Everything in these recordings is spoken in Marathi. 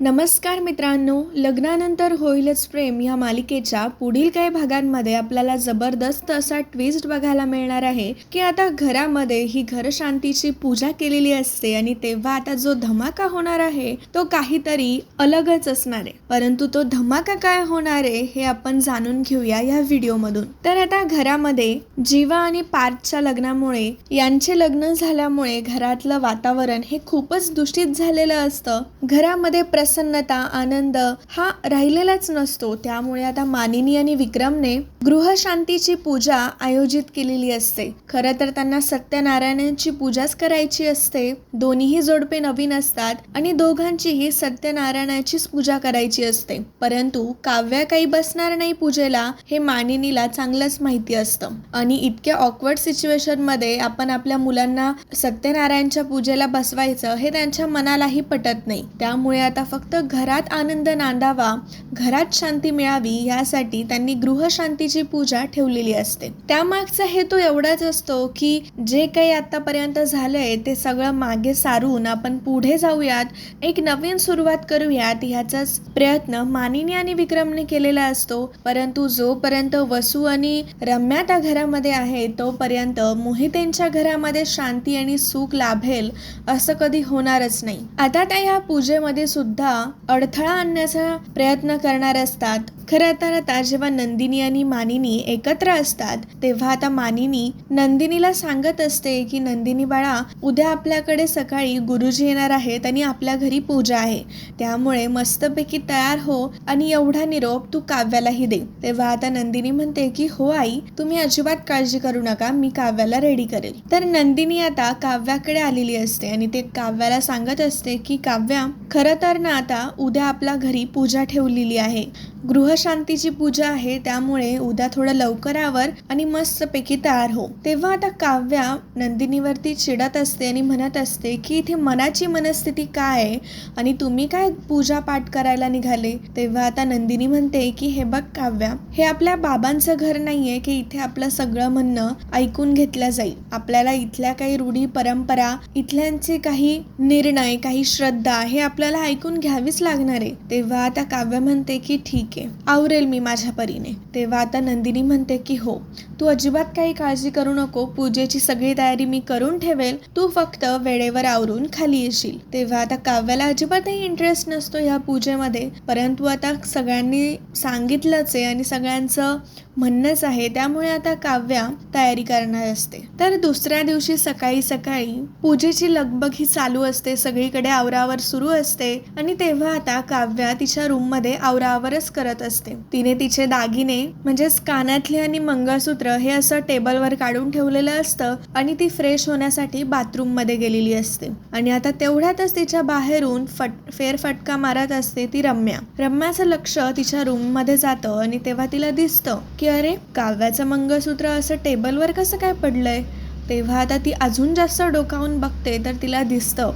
नमस्कार मित्रांनो लग्नानंतर होईलच प्रेम या मालिकेच्या पुढील काही भागांमध्ये आपल्याला जबरदस्त असा ट्विस्ट बघायला मिळणार आहे की आता घरामध्ये ही घरशांतीची पूजा केलेली असते आणि तेव्हा आता जो धमाका होणार आहे तो काहीतरी अलगच असणार आहे. परंतु तो धमाका काय होणार आहे हे आपण जाणून घेऊया या व्हिडिओमधून. तर आता घरामध्ये जीवा आणि पार्थच्या लग्नामुळे यांचे लग्न झाल्यामुळे घरातलं वातावरण हे खूपच दूषित झालेलं असतं. घरामध्ये प्र प्रसन्नता आनंद हा राहिलेलाच नसतो. त्यामुळे आता मानिनी आणि विक्रमने गृहशांतीची पूजा आयोजित केलेली असते. खरं तर त्यांना सत्यनारायणाची पूजाच करायची असते. दोन्हीही जोडपे नवीन असतात आणि दोघांचीही सत्यनारायणाचीच पूजा करायची असते. परंतु काव्या काही बसणार नाही पूजेला हे मानिनीला चांगलंच माहिती असतं. आणि इतक्या ऑकवर्ड सिच्युएशनमध्ये आपण आपल्या मुलांना सत्यनारायणच्या पूजेला बसवायचं हे त्यांच्या मनालाही पटत नाही. त्यामुळे आता फक्त घरात आनंद नांदावा घरात शांती मिळावी यासाठी त्यांनी गृहशांतीची पूजा ठेवलेली असते. त्यामागचा हेतू एवढाच असतो की जे काही आतापर्यंत झालंय ते सगळं मागे सारून आपण पुढे जाऊयात एक नवीन सुरुवात करूयात ह्याचाच प्रयत्न मानिनी आणि विक्रमने केलेला असतो. परंतु जोपर्यंत वसू आणि रम्या त्या घरामध्ये आहे तोपर्यंत मोहितेंच्या घरामध्ये शांती आणि सुख लाभेल असं कधी होणारच नाही. आता त्या ह्या पूजेमध्ये सुद्धा अडथळा आणण्याचा प्रयत्न करणार असतात. खरं तर आता जेव्हा नंदिनी आणि मानिनी एकत्र असतात तेव्हा आता मानिनी नंदिनीला सांगत असते की नंदिनी बाळा उद्या आपल्याकडे सकाळी गुरुजी येणार आहेत आणि आपल्या घरी पूजा आहे. त्यामुळे मस्तपैकी तयार हो आणि एवढा निरोप तू काव्यालाही दे. तेव्हा आता नंदिनी म्हणते की हो आई तुम्ही अजिबात काळजी करू नका मी काव्याला रेडी करेल. तर नंदिनी आता काव्याकडे आलेली असते आणि ते काव्याला सांगत असते की काव्या खरं तर ना आता उद्या आपल्या घरी पूजा ठेवलेली आहे. गृहशांतीची पूजा आहे त्यामुळे उद्या थोडं लवकर आवर आणि मस्तपैकी तयार हो. तेव्हा आता काव्या नंदिनीवरती चिडत असते आणि म्हणत असते की इथे मनाची मनस्थिती काय आहे आणि तुम्ही काय पूजा पाठ करायला निघाले? तेव्हा आता नंदिनी म्हणते की हे बघ काव्या हे आपल्या बाबांचं घर नाहीये की इथे आपलं सगळं म्हणणं ऐकून घेतलं जाईल. आपल्याला इथल्या काही रूढी परंपरा इथल्यांचे काही निर्णय काही श्रद्धा हे आपल्याला ऐकून घ्यावीच लागणार आहे. तेव्हा आता काव्य म्हणते की ठीक आहे. आवरेल मी माझ्या परीने. तेव्हा आता नंदिनी म्हणते की हो. तू अजिबात काही काळजी करू नको. पूजेची सगळी तयारी मी करून ठेवेल. तू फक्त वेळेवर आवरून खाली येशील. तेव्हा आता काव्याला अजिबातही इंटरेस्ट नसतो ह्या पूजेमध्ये. परंतु आता सगळ्यांनी सांगितलंच आहे आणि सगळ्यांचं म्हणणंच आहे. त्यामुळे आता काव्या तयारी करणार असते. तर दुसऱ्या दिवशी सकाळी सकाळी पूजेची लगबग ही चालू असते. सगळीकडे आवरावर सुरू असते आणि तेव्हा आता काव्या तिच्या रूममध्ये आवरावरच करत असते. तिने तिचे दागिने म्हणजेच कानातले आणि मंगळसूत्र हे असं टेबलवर काढून ठेवलेलं असतं आणि ती फ्रेश होण्यासाठी बाथरूममध्ये गेलेली असते. आणि आता तेवढ्यातच तिच्या बाहेरून फट फेरफटका मारत असते ती रम्या. रम्याचं लक्ष तिच्या रूममध्ये जातं आणि तेव्हा तिला दिसतं की अरे काव्याचं मंगळसूत्र असं टेबलवर कसं काय पडलंय? तेव्हा आता ती अजून जास्त डोकावून बघते तर तिला दिसतं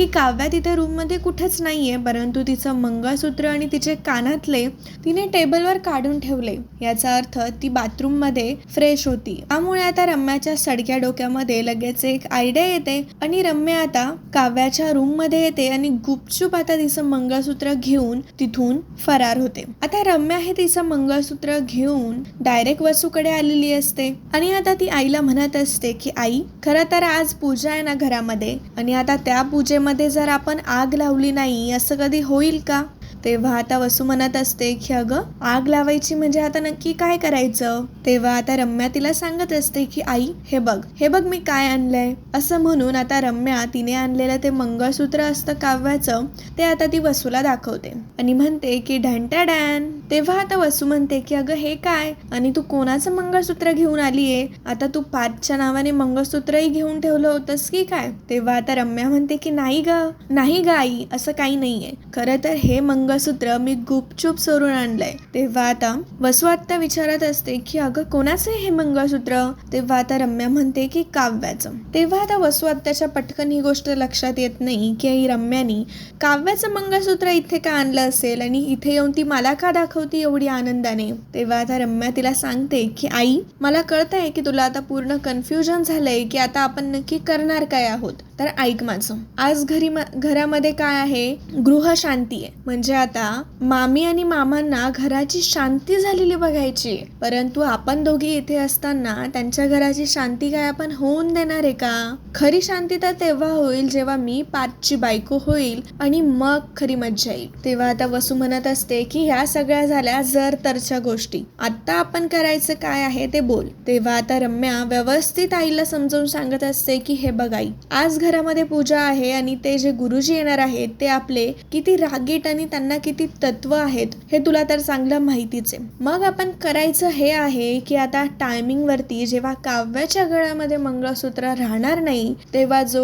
की काव्या तिथे रूममध्ये कुठेच नाही आहे परंतु तिचं मंगळसूत्र आणि तिचे कानातले तिने टेबलवर काढून ठेवले. याचा अर्थ ती बाथरूममध्ये फ्रेश होती. त्यामुळे आता रम्याच्या सडक्या डोक्यामध्ये लगेच एक आयडिया येते आणि रम्या आता काव्याच्या रूममध्ये येते आणि गुपचूप आता तिचं मंगळसूत्र घेऊन तिथून फरार होते. आता रम्या हे तिचं मंगळसूत्र घेऊन डायरेक्ट वसूकडे आलेली असते आणि आता ती आईला म्हणत असते की आई खरं तर आज पूजा आहे ना घरामध्ये? आणि आता त्या पूजेमध्ये मध्ये जर आपण आग लावली नाही असं कधी होईल का? तेव्हा आता वसू म्हणत असते की अगं आग लावायची म्हणजे आता नक्की काय करायचं? तेव्हा आता रम्या तिला सांगत असते की आई हे बघ हे बघ मी काय आणलंय. असं म्हणून आता रम्या तिने आणलेलं ते मंगळसूत्र असतं काव्याचं ते आता ती वसूला दाखवते. आणि म्हणते की ढंटा डॅन. तेव्हा आता वसू म्हणते की अगं हे काय? आणि तू कोणाचं मंगळसूत्र घेऊन आलीये? आता तू पाचच्या नावाने मंगळसूत्रही घेऊन ठेवलं होतंस की काय? तेव्हा आता रम्या म्हणते की नाही ग नाही ग आई असं काही नाहीये. खरं तर हे मंगळ मंगळसूत्र मी गुपचूप चोरून आणलंय. तेव्हा आता वसू आत्ता विचारत असते की अगं कोणाचं हे मंगळसूत्र? तेव्हा आता रम्या म्हणते की काव्याचं. तेव्हा आता वसू आत्ताच्या पटकन ही गोष्ट लक्षात येत नाही की आई रम्यानी काव्याचं मंगळसूत्र इथे का आणलं असेल आणि इथे येऊन ती मला का दाखवती एवढी आनंदाने? तेव्हा आता रम्या तिला सांगते की आई मला कळत आहे की तुला आता पूर्ण कन्फ्युजन झालंय की आता आपण नक्की करणार काय आहोत. तर ऐक माझं. आज घरी घरामध्ये काय आहे? गृहशांती आहे. म्हणजे आता मामी आणि मामांना घराची शांती झालेली बघायची परंतु आपण दोघी इथे असताना त्यांच्या घराची शांती काय आपण होऊन देणार आहे का? खरी शांती तर तेव्हा होईल जेव्हा मी पाचची बायको होईल आणि मग खरी मज्जा येईल. तेव्हा आता वसू म्हणत असते की ह्या सगळ्या झाल्या जर तरच्या गोष्टी. आता आपण करायचं काय आहे ते बोल. तेव्हा आता रम्या व्यवस्थित आईला समजावून सांगत असते की हे बघाई आज घरामध्ये पूजा आहे आणि ते जे गुरुजी येणार आहेत ते आपले किती रागीट आणि त्यांना किती तत्व आहेत हे तुला तर चांगलं माहितीच आहे. मग आपण करायचं हे आहे की आता टायमिंग वरती जेव्हा काव्याच्या गळ्यामध्ये मंगळसूत्र राहणार नाही तेव्हा जो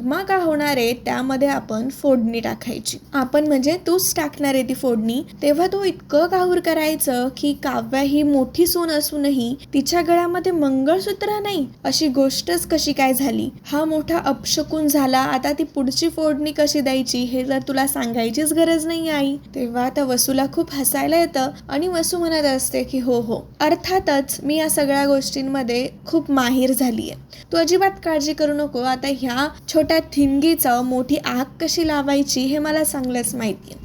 धमाका होणार आहे त्यामध्ये आपण फोडणी टाकायची. आपण म्हणजे तूच टाकणार आहे ती फोडणी. तेव्हा तो इतकं काहूर करायचं की काव्या ही मोठी सून असूनही तिच्या गळ्यामध्ये मंगळसूत्र नाही अशी गोष्टच कशी काय झाली? हा मोठा अपशकून झाला. आता ती पुढची फोडणी कशी द्यायची हे जर तुला सांगायचीच गरज नाही आई. तेव्हा आता वसूला खूप हसायला येतं आणि वसू म्हणत असते की हो हो. अर्थातच मी या सगळ्या गोष्टींमध्ये खूप माहीर झाली आहे तू अजिबात काळजी करू नको. आता ह्या छोट्या थिंगीचं मोठी आग कशी लावायची हे मला चांगलंच माहिती आहे.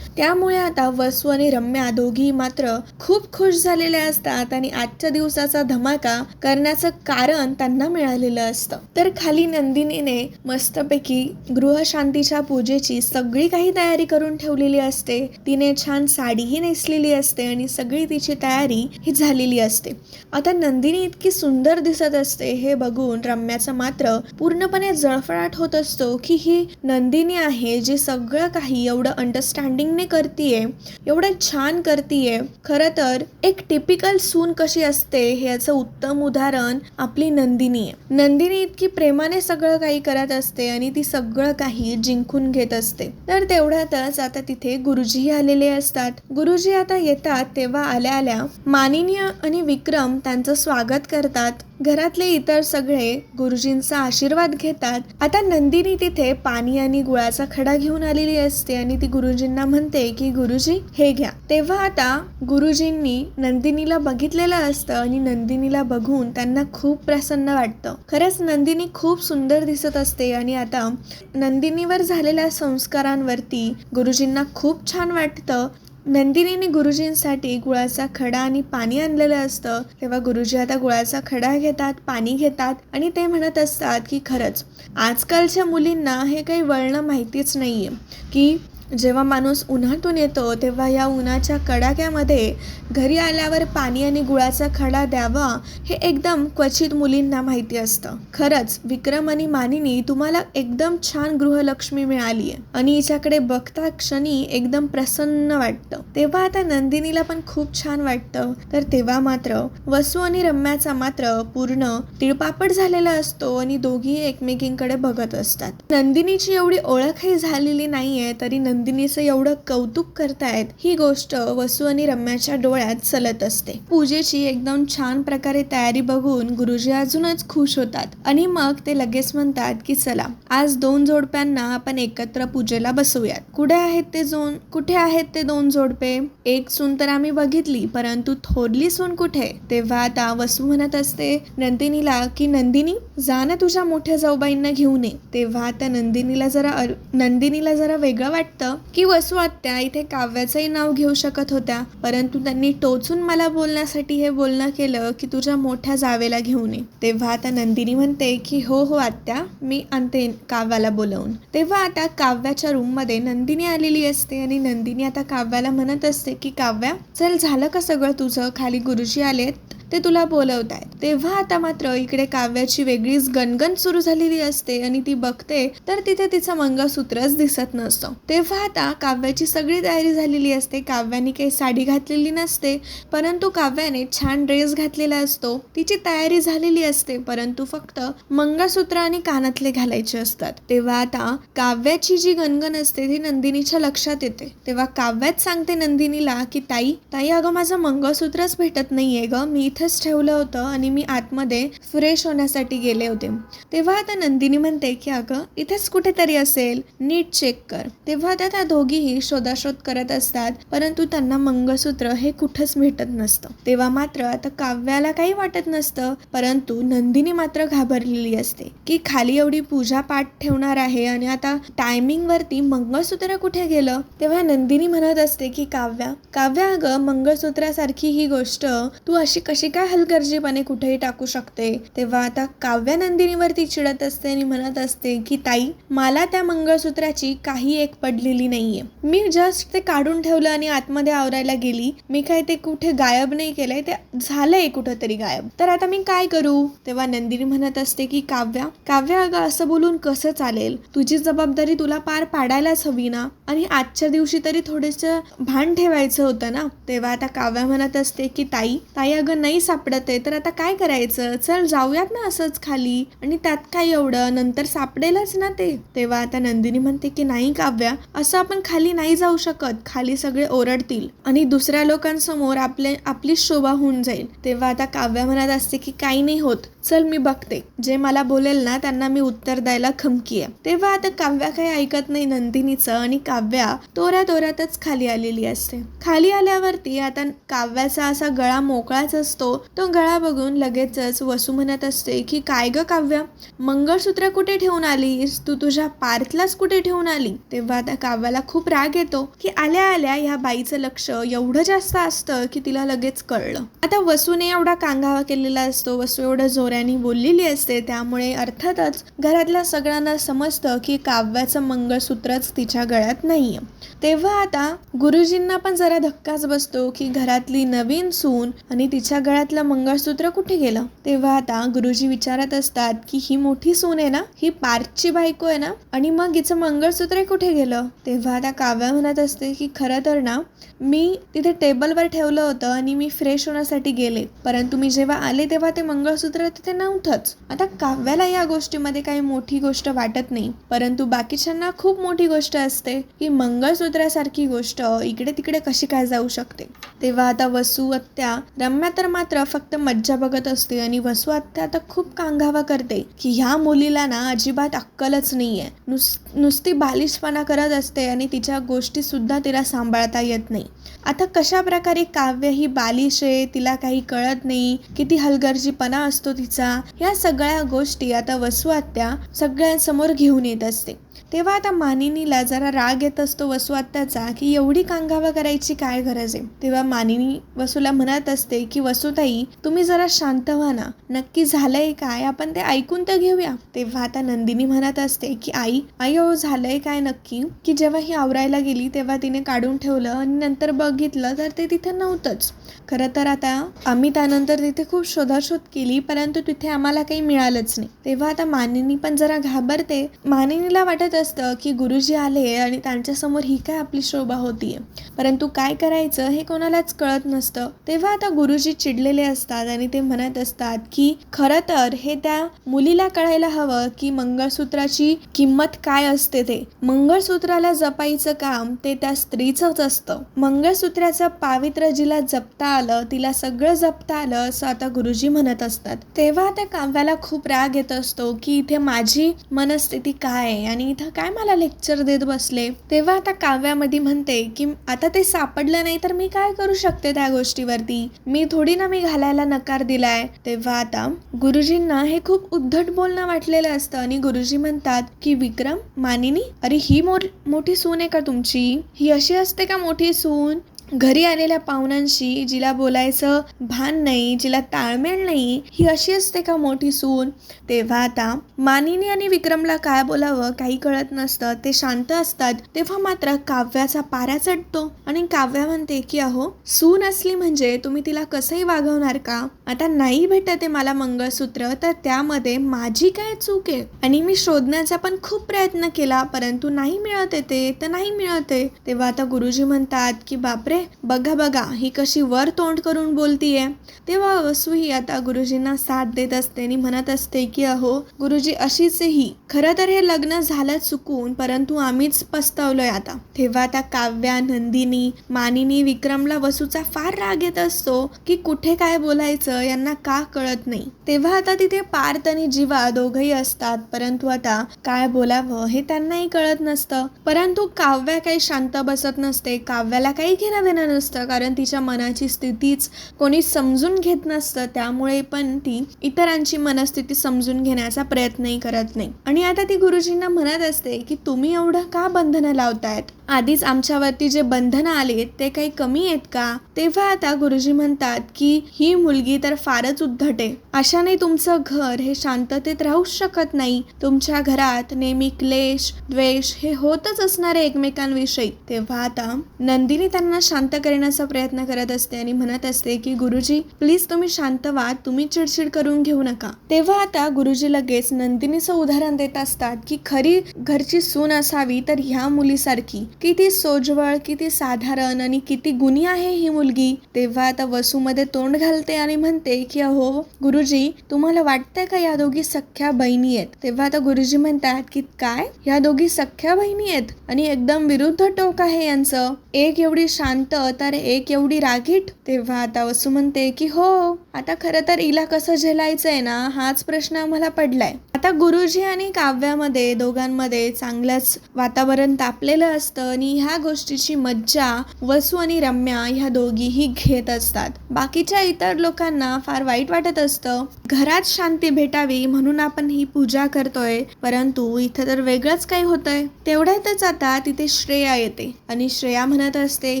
त्यामुळे आता वसू आणि रम्या दोघी मात्र खूप खुश झालेल्या असतात आणि आजच्या दिवसाचा धमाका करण्याचं कारण त्यांना मिळालेलं असतं. तर खाली नंदिनीने मस्तपैकी गृहशांतीच्या पूजेची सगळी काही तयारी करून ठेवलेली असते. तिने छान साडीही नेसलेली असते आणि सगळी तिची तयारी ही झालेली असते. आता नंदिनी इतकी सुंदर दिसत असते हे बघून रम्याचा मात्र पूर्णपणे जळफळाट होत असतो की ही नंदिनी आहे जी सगळं काही एवढं अंडरस्टँडिंगने करतीये एवढं छान करतीये. खरं तर एक टिपिकल सून कशी असते हे याचं उत्तम उदाहरण आपली नंदिनी आहे. नंदिनी इतकी प्रेमाने सगळं काही करत असते आणि ती सगळं काही जिंकून घेत असते. तर तेवढ्यातच आता तिथे गुरुजी आलेले असतात. गुरुजी आता येतात तेव्हा आल्या आल्या मानिनी आणि विक्रम त्यांचं स्वागत करतात. घरातले इतर सगळे गुरुजींचा आशीर्वाद घेतात. आता नंदिनी तिथे पाणी आणि गुळाचा खडा घेऊन आलेली असते आणि ती गुरुजींना म्हणते की गुरुजी हे घ्या. तेव्हा आता गुरुजींनी नंदिनीला बघितलेलं असतं आणि नंदिनीला बघून त्यांना खूप प्रसन्न वाटतं. खरंच नंदिनी खूप सुंदर दिसत असते आणि आता नंदिनीवर झालेल्या संस्कारांवरती गुरुजींना खूप छान वाटतं. नंदिनीने गुरुजींसाठी गुळाचा खडा आणि पाणी आणलेलं असतं. तेव्हा गुरुजी आता गुळाचा खडा घेतात पाणी घेतात आणि ते म्हणत असतात की खरंच आजकालच्या मुलींना हे काही वळणं माहितीच नाही आहे की जेव्हा माणूस उन्हातून येतो तेव्हा या उन्हाच्या कडाक्यामध्ये घरी आल्यावर पाणी आणि गुळाचा खडा द्यावा हे एकदम क्वचित मुलींना माहिती असतं. खरंच विक्रम आणि मानिनी तुम्हाला एकदम छान गृहलक्ष्मी मिळाली आहे आणि हिच्याकडे बघता क्षणी एकदम प्रसन्न वाटतं. तेव्हा आता नंदिनीला पण खूप छान वाटतं. तर तेव्हा मात्र वसू आणि रम्याचा मात्र पूर्ण तिळपापड झालेला असतो आणि दोघी एकमेकींकडे बघत असतात. नंदिनीची एवढी ओळखही झालेली नाहीये तरी नंदिनीचं एवढं कौतुक करतायत ही गोष्ट वसू आणि रम्याच्या डोळ्यात चलत असते. पूजेची एकदम छान प्रकारे तयारी बघून गुरुजी अजूनच खुश होतात आणि मग ते लगेच म्हणतात की चला आज दोन जोडप्यांना आपण एकत्र पूजेला बसवूयात. कुठे आहेत ते दोन कुठे आहेत ते दोन जोडपे? एक सून तर आम्ही बघितली परंतु थोरली सून कुठे? तेव्हा आता वसू म्हणत असते नंदिनीला की नंदिनी जा ना तुझ्या मोठ्या जाऊबाईंना घेऊन ये. तेव्हा आता नंदिनीला जरा नंदिनीला जरा वेगळं वाटतं की वसू आत्या इथे काव्याचंही नाव घेऊ शकत होत्या. परंतु त्यांनी टोचून मला बोलण्यासाठी हे बोलणं केलं की तुझ्या मोठ्या जावेला घेऊन ये. तेव्हा आता नंदिनी म्हणते की हो हो आत्या मी आणते काव्याला बोलवून. तेव्हा आता काव्याच्या रूममध्ये नंदिनी आलेली असते आणि नंदिनी आता काव्याला म्हणत असते की काव्या चल झालं का सगळं तुझं? खाली गुरुजी आलेत ते तुला बोलवत आहेत तेव्हा आता मात्र इकडे काव्याची वेग वेगळीच गणगण सुरू झालेली असते आणि ती बघते तर तिथे तिचं मंगळसूत्रच दिसत नसतं. तेव्हा आता काव्याची सगळी तयारी झालेली असते. काव्याने काही साडी घातलेली नसते परंतु काव्याने छान ड्रेस घातलेला असतो. तिची तयारी झालेली असते परंतु फक्त मंगळसूत्र आणि कानातले घालायचे असतात. तेव्हा आता काव्याची जी गणगण असते ती नंदिनीच्या लक्षात येते. तेव्हा काव्यात सांगते नंदिनीला की ताई ताई अगं माझं मंगळसूत्रच भेटत नाहीये ग. मी इथंच ठेवलं होतं आणि मी आतमध्ये फ्रेश होण्यासाठी गेले होते. तेव्हा आता नंदिनी म्हणते की अगं इथेच कुठेतरी असेल. नीट चेक कर. तेव्हा आता त्या दोघीही शोधाशोध करत असतात परंतु त्यांना मंगळसूत्र हे कुठंच भेटत नसतं. तेव्हा मात्र आता काव्याला काही वाटत नसतं परंतु नंदिनी मात्र घाबरलेली असते की खाली एवढी पूजा पाठ ठेवणार आहे आणि आता टायमिंग वरती मंगळसूत्र कुठे गेलं? तेव्हा नंदिनी म्हणत असते की काव्या काव्या अगं मंगळसूत्रासारखी ही गोष्ट तू अशी कशी काय हलगर्जीपणे कुठेही टाकू शकते? तेव्हा आता काव्य नंदिनीवरती चिडत असते आणि म्हणत असते की ताई मला त्या मंगळसूत्राची काही एक पडलेली नाहीये. मी जस्ट ते काढून ठेवलं आणि आतमध्ये आवरायला गेली. मी काय ते कुठे गायब नाही केलंय ते झालंय कुठंतरी गायब. तर आता मी काय करू? तेव्हा नंदिनी म्हणत असते की काव्या काव्या अगं असं बोलून कसं चालेल? तुझी जबाबदारी तुला पार पाडायलाच हवी ना? आणि आजच्या दिवशी तरी थोडेस भान ठेवायचं होतं ना? तेव्हा आता काव्या म्हणत असते की ताई ताई अगं नाही सापडत आहे. तर आता काय करायचं? चल जाऊयात ना असंच खा खाली आणि त्यात काय एवढं? नंतर सापडेलच ना ते. तेव्हा आता नंदिनी म्हणते की नाही काव्या असं आपण खाली नाही जाऊ शकत. खाली सगळे ओरडतील आणि दुसऱ्या लोकांसमोर आपले आपली शोभा होऊन जाईल. तेव्हा आता काव्या म्हणत असते की काही नाही होत. चल मी बघते. जे मला बोलेल ना त्यांना मी उत्तर द्यायला खमकी आहे. तेव्हा आता काव्या काही ऐकत नाही नंदिनीचं आणि काव्या तोऱ्या तोऱ्यातच खाली आलेली असते. खाली आल्यावरती आता काव्याचा असा गळा मोकळाच असतो. तो गळा बघून लगेचच वसू म्हणत असते की काय ग काव्या? मंगळसूत्र कुठे ठेवून आलीस? तू तुझ्या पार्थलाच कुठे ठेवून आली? तेव्हा आता काव्याला खूप राग येतो की आल्या आल्या ह्या बाईचं लक्ष एवढं जास्त असतं की तिला लगेच कळलं. आता वसूने एवढा कांगावा केलेला असतो. वसू एवढं जोर जोऱ्याने बोललेली असते त्यामुळे अर्थातच घरातल्या सगळ्यांना समजतं की काव्याचं मंगळसूत्रच तिच्या गळ्यात नाहीये. तेव्हा आता गुरुजींना पण जरा धक्काच बसतो की घरातली नवीन सून आणि तिच्या गळ्यातलं मंगळसूत्र कुठे गेलं? तेव्हा आता गुरुजी विचारत असतात की ही मोठी सून आहे ना? ही पार्थची बायको आहे ना? आणि मग हिचं मंगळसूत्र कुठे गेलं? तेव्हा आता काव्या म्हणत असते की खरं तर ना मी तिथे टेबलवर ठेवलं होतं आणि मी फ्रेश होण्यासाठी गेले. परंतु मी जेव्हा आले तेव्हा ते मंगळसूत्र तिथे नव्हतंच. आता काव्याला या गोष्टीमध्ये काही मोठी गोष्ट वाटत नाही. परंतु बाकीच्यांना खूप मोठी गोष्ट असते की मंगळसूत्र मंगळसूत्रासारखी गोष्ट इकडे तिकडे कशी काय जाऊ शकते? तेव्हा आता वसू आत्या रम्या तर मात्र फक्त मज्जा बघत असते आणि वसू आत्या आता खूप कांगावा करते की ह्या मुलीला ना अजिबात अक्कलच नाहीये. नुस नुसती बालिशपणा करत असते आणि तिच्या गोष्टी सुद्धा तिला सांभाळता येत नाही. आता कशा प्रकारे काव्य ही बालिश आहे तिला काही कळत नाही किती हलगर्जीपणा असतो तिचा ह्या सगळ्या गोष्टी आता वसू आत्या सगळ्यांसमोर घेऊन येत असते. तेव्हा आता मानिनीला जरा राग येत असतो वसू आत्याचा की एवढी कांगावा करायची काय गरज आहे? तेव्हा मानिनी वसूला म्हणत असते की वसुताई तुम्ही जरा शांत व्हा ना. नक्की झालंय काय? आपण ते ऐकून तर घेऊया. तेव्हा आता नंदिनी म्हणत असते की आई आई अहो झालंय काय नक्की? की जेव्हा ही आवरायला गेली तेव्हा तिने काढून ठेवलं आणि नंतर बघितलं तर ते तिथे नव्हतंच. खरं तर आता आम्ही त्यानंतर तिथे खूप शोधाशोध केली परंतु तिथे आम्हाला काही मिळालंच नाही. तेव्हा आता मानिनी पण जरा घाबरते. मानिनीला वाटत असतं की गुरुजी आले आणि त्यांच्यासमोर ही काय आपली शोभा होतीये. परंतु काय करायचं हे कोणालाच कळत नसतं. तेव्हा आता गुरुजी चिडलेले असतात आणि ते म्हणत असतात की खरं तर हे त्या मुलीला कळायला हवं की मंगळसूत्राची किंमत काय असते ते. मंगळसूत्राला जपायचं काम ते त्या स्त्रीचंच असतं. मंगळसूत्राचं पावित्र्य जिला जपता आलं तिला सगळं जपता आलं असं आता गुरुजी म्हणत असतात. तेव्हा त्या काव्याला खूप राग येत असतो की इथे माझी मनस्थिती काय आहे? आणि इथं काय मला लेक्चर देत बसले? तेव्हा आता काव्यामध्ये म्हणते की आता ते सापडलं नाही तर मी काय करू शकते त्या गोष्टीवरती? मी थोडी ना मी घालायला नकार दिलाय. तेव्हा आता गुरुजींना हे खूप उद्धट बोलणं वाटलेलं असतं आणि गुरुजी म्हणतात की विक्रम मानिनी अरे ही मो मोठी सून आहे का तुमची? ही अशी असते का मोठी सून? घरी आलेल्या पाहुण्यांशी जिला बोलायचं भान नाही जिला ताळमेळ नाही ही अशी असते का मोठी सून? तेव्हा आता मानिनी आणि विक्रमला काय बोलावं काही कळत नसतं. ते शांत असतात. तेव्हा मात्र काव्याचा पारा चढतो आणि काव्या म्हणते की अहो सून असली म्हणजे तुम्ही तिला कसंही वागवणार का? आता नाही भेटत आहे मला मंगळसूत्र तर त्यामध्ये माझी काय चूक आहे? आणि मी शोधण्याचा पण खूप प्रयत्न केला परंतु नाही मिळत येते तर नाही मिळत आहे. तेव्हा आता गुरुजी म्हणतात की बापरे अरे बघा बघा ही कशी वर तोंड करून बोलतीये. तेव्हा वसुही आता गुरुजींना साथ देत असते आणि म्हणत असते की अहो गुरुजी अशीच ही. खरं तर हे लग्न झालं चुकून परंतु आम्हीच पस्तावलोय आता. तेव्हा आता काव्या नंदिनी मानिनी विक्रमला वसूचा फार राग येत असतो की कुठे काय बोलायचं यांना का कळत नाही. तेव्हा आता तिथे पार्थ आणि जीवा दोघही असतात परंतु आता काय बोलावं हे त्यांनाही कळत नसतं. परंतु काव्या काही शांत बसत नसते. काव्याला काही घेणं देणं नसतं कारण तिच्या मनाची स्थितीच कोणी समजून घेत नसतं. त्यामुळे पण ती इतरांची मनस्थिती समजून घेण्याचा प्रयत्नही करत नाही. आणि आता ती गुरुजींना म्हणत असते की तुम्ही एवढं का बंधनं लावतायत? आधीच आमच्यावरती जे बंधनं आले ते काही कमी आहेत का? तेव्हा आता गुरुजी म्हणतात की ही मुलगी तर फारच उद्धट. आहे अशाने तुमचं घर हे शांततेत राहूच शकत नाही. तुमच्या घरात नेहमी क्लेश द्वेष हे होतच असणारे एकमेकांविषयी. तेव्हा आता नंदिनी त्यांना शांत करण्याचा प्रयत्न करत असते आणि म्हणत असते की गुरुजी प्लीज तुम्ही शांत व्हा. तुम्ही चिडचिड करून घेऊ नका. तेव्हा आता गुरुजी लगेच नंदिनीचं उदाहरण देत असतात की खरी घरची सून असावी तर ह्या मुलीसारखी. किती सोजवळ किती साधारण आणि किती गुणी आहे ही मुलगी. तेव्हा आता वसूमध्ये तोंड घालते आणि म्हणते की अहो गुरुजी तुम्हाला वाटतंय का या दोघी सख्या बहिणी आहेत? तेव्हा आता गुरुजी म्हणतात की काय? या दोघी सख्या बहिणी आहेत? आणि एकदम विरुद्ध टोक आहे यांचं. एक एवढी शांत तर एक एवढी रागीट. तेव्हा आता वसू म्हणते की हो आता खरं तर हिला कसं झेलायचंय ना हाच प्रश्न आम्हाला पडलाय. आता गुरुजी आणि काव्यामध्ये दोघांमध्ये चांगलंच वातावरण तापलेलं असतं. आणि ह्या गोष्टीची मज्जा वसू आणि रम्या ह्या दोघीही घेत असतात. बाकीच्या इतर लोकांना फार वाईट वाटत असतं. घरात शांती भेटावी म्हणून आपण ही पूजा करतोय परंतु इथं तर वेगळंच काही होतंय. तेवढ्यातच आता तिथे श्रेया येते आणि श्रेया म्हणत असते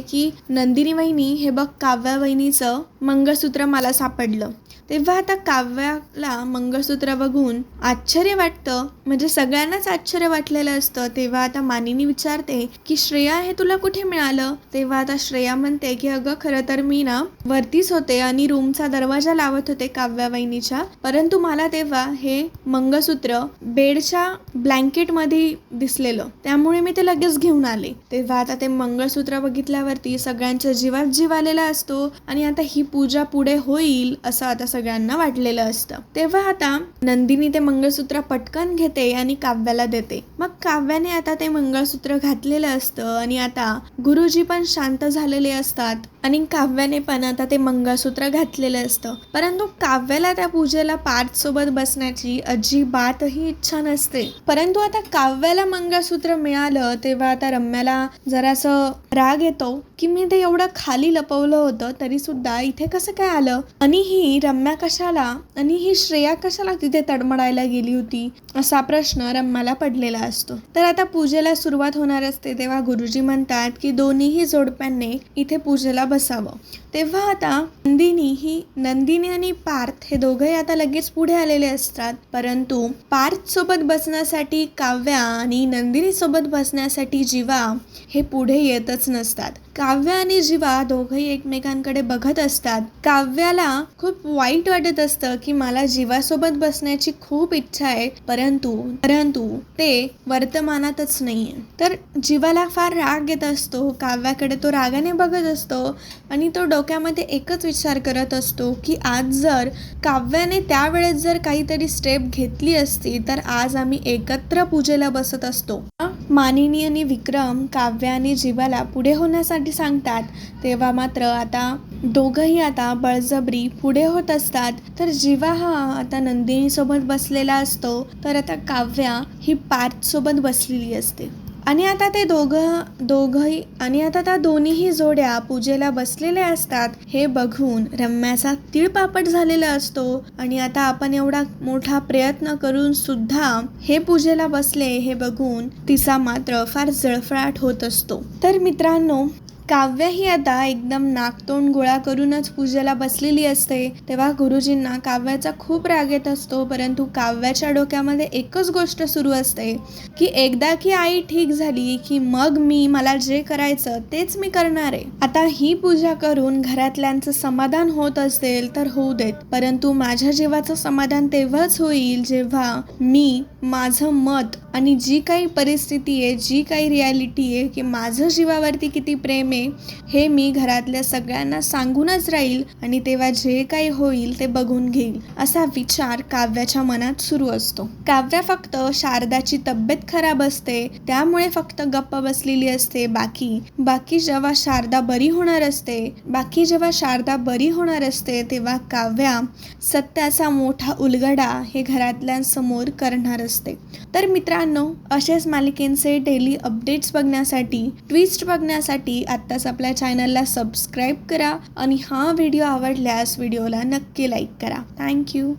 की नंदिनी वहिनी हे बघ काव्या वहिनीचं मंगळसूत्र मला सापडलं. तेव्हा आता काव्याला मंगळसूत्र बघून आश्चर्य वाटतं. म्हणजे सगळ्यांनाच आश्चर्य वाटलेलं असतं. तेव्हा आता मानिनी विचारते की श्रेया हे तुला कुठे मिळालं? तेव्हा आता श्रेया म्हणते की अगं खरं तर मी ना वरतीच होते आणि रूमचा दरवाजा लावत होते काव्या वहिनीच्या. परंतु मला तेव्हा हे मंगळसूत्र बेडच्या ब्लँकेटमध्ये दिसलेलं. त्यामुळे मी ते लगेच घेऊन आले. तेव्हा आता ते मंगळसूत्र बघितल्यावरती सगळ्यांच्या जीवात जीव आलेला असतो आणि आता ही पूजा पुढे होईल असं आता सगळ्यांना वाटलेलं असतं. तेव्हा आता नंदिनी ते मंगळसूत्र पटकन घेते आणि काव्याला देते. मग काव्याने आता ते मंगळसूत्र घातलेलं असतं आणि आता गुरुजी पण शांत झालेले असतात. आणि काव्याने पण आता ते मंगळसूत्र घातलेलं असतं. परंतु काव्याला त्या पूजेला पार्थ सोबत बसण्याची अजिबातही इच्छा नसते. परंतु आता काव्याला मंगळसूत्र मिळालं तेव्हा आता रम्याला जरासं राग येतो की मी ते एवढं खाली लपवलं होतं तरी सुद्धा इथे कसं काय आलं? आणि ही रम्या कशाला? आणि ही श्रेया कशाला तिथे तडमडायला गेली होती? असा प्रश्न रम्याला पडलेला असतो. तर आता पूजेला सुरुवात होणार असते तेव्हा गुरुजी म्हणतात की दोन्हीही जोडप्यांनी इथे पूजेला बसावं. तेव्हा आता नंदिनी ही नंदिनी आणि पार्थ हे दोघंही आता लगेच पुढे आलेले असतात. परंतु पार्थ सोबत बसण्यासाठी काव्या आणि नंदिनी सोबत बसण्यासाठी जीवा हे पुढे येतच नसतात. काव्य आणि जीवा दोघंही एकमेकांकडे बघत असतात. काव्याला खूप वाईट वाटत असतं की मला जीवासोबत बसण्याची खूप इच्छा आहे परंतु परंतु ते वर्तमानातच नाहीये. तर जीवाला फार राग येत असतो काव्याकडे तो रागाने बघत असतो आणि तो डोक्यामध्ये एकच विचार करत असतो की आज जर काव्याने त्यावेळेस जर काहीतरी स्टेप घेतली असती तर आज आम्ही एकत्र पूजेला बसत असतो. मानिनी आणि विक्रम काव्य आणि जीवाला पुढे होण्यासाठी सांगतात. तेव्हा मात्र आता दोघंही आता बळजबरी पुढे होत असतात. तर जीवा हा आता नंदिनीसोबत बसलेला असतो. तर आता काव्या ही पार्थसोबत बसलेली असते. आणि आता ते दोघं दोघंही आणि आता त्या दोन्हीही जोड्या पूजेला बसलेल्या असतात हे बघून रम्याचा तिळपापट झालेला असतो. आणि आता आपण एवढा मोठा प्रयत्न करून सुद्धा हे पूजेला बसले हे बघून तिचा मात्र फार जळफळाट होत असतो. तर मित्रांनो काव्य ही आता एकदम नाकतोंड गोळा करूनच पूजेला बसलेली असते. तेव्हा गुरुजींना काव्याचा खूप राग येत असतो परंतु काव्याच्या डोक्यामध्ये एकच गोष्ट सुरू असते की एकदा की आई ठीक झाली की मग मी मला जे करायचं तेच मी करणार. आहे आता ही पूजा करून घरातल्यांचं समाधान होत असेल तर होऊ देत परंतु माझ्या जीवाचं समाधान तेव्हाच होईल जेव्हा मी माझं मत आणि जी काही परिस्थिती आहे जी काही रियालिटी आहे की माझं जीवावरती किती प्रेम मे हे मी घरातल्या सगळ्यांना सांगूनच राहील आणि तेव्हा जे काही होईल ते बघून घेईल असा विचार काव्याच्या मनात सुरू असतो. काव्या फक्त शारदाची तब्येत खराब असते त्यामुळे फक्त गप्प बसलेली असते बाकी बाकी जेव्हा शारदा बरी होणार असते बाकी जेव्हा शारदा बरी होणार असते तेव्हा काव्या सत्याचा मोठा उलगडा हे घरातल्यांसमोर करणार असते. तर मित्रांनो असेच मालिकेंचे डेली अपडेट्स बघण्यासाठी ट्विस्ट बघण्यासाठी आत्ताच आपल्या चॅनलला सबस्क्राईब करा आणि हा व्हिडिओ आवडल्यास व्हिडिओला नक्की लाईक करा. थँक्यू